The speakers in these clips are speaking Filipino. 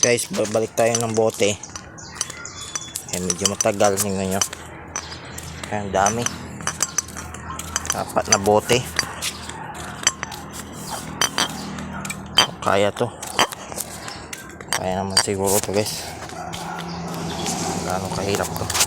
guys babalik tayo ng bote. Eh medyo matagal tingnan nyo. Ang dami. Apat na bote. Kaya to. Kaya naman siguro to guys. Gaano kahirap to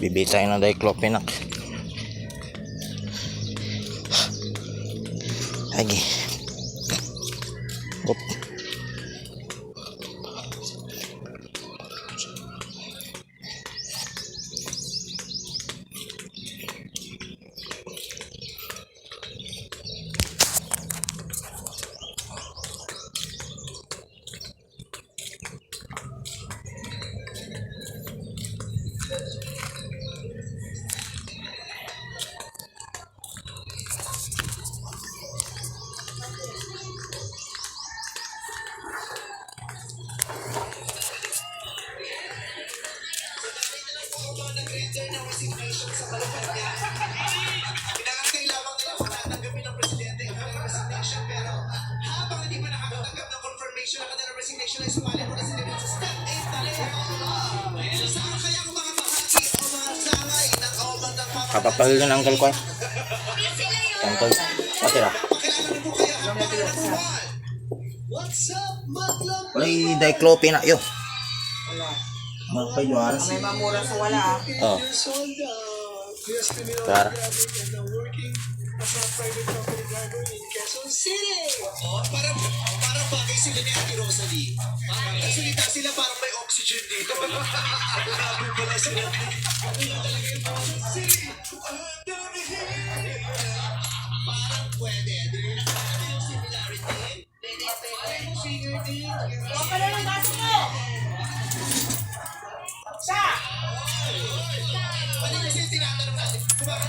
Bibili tayo ng diclofenac. Lagi. Number one. What's up, Madlam? Wala yung diclofenac yun. Wala. Mga kayuan. May mamura sa wala criminal Tara. as a private company driver in Quezon City. Oh, parang, parang bagay sila ni Ate Rosalie. Nagsalita sila parang may oxygen dito. Labo pala sila. Talaga yung Quezon?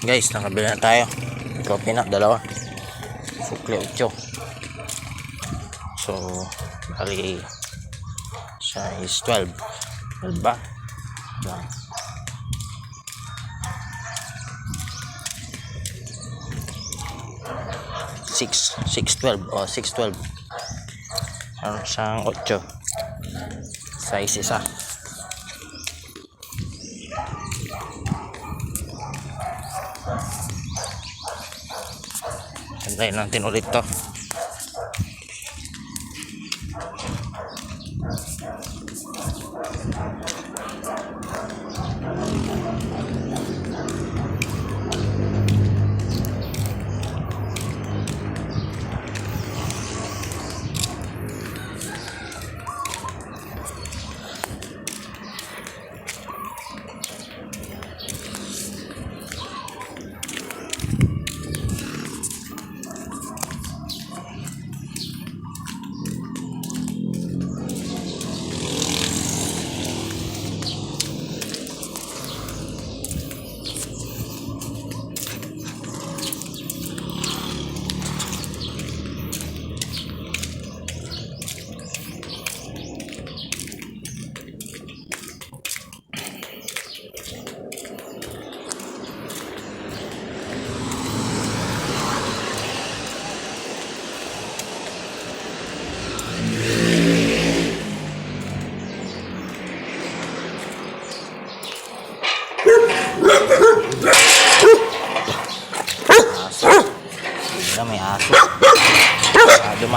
Guys, nakabili na tayo. Coffee dalawa. Sukli 8. So, bali siya is 12. 12 ba? Yan. Six, six twelve o six twelve. Ano siyang ocho. Size isa. Hintayin natin ulit to.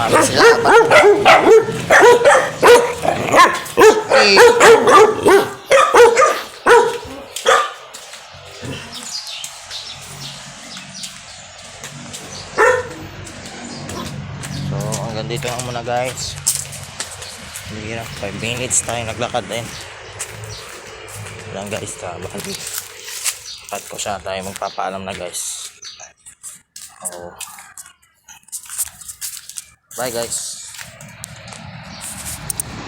Sila. Eh. So, hanggang dito lang muna guys. Hindi na, 5 minutes tayo naglakad din. Lang guys, ta, bali. Cut ko siya tayo magpapaalam na guys. Oh. Bye guys.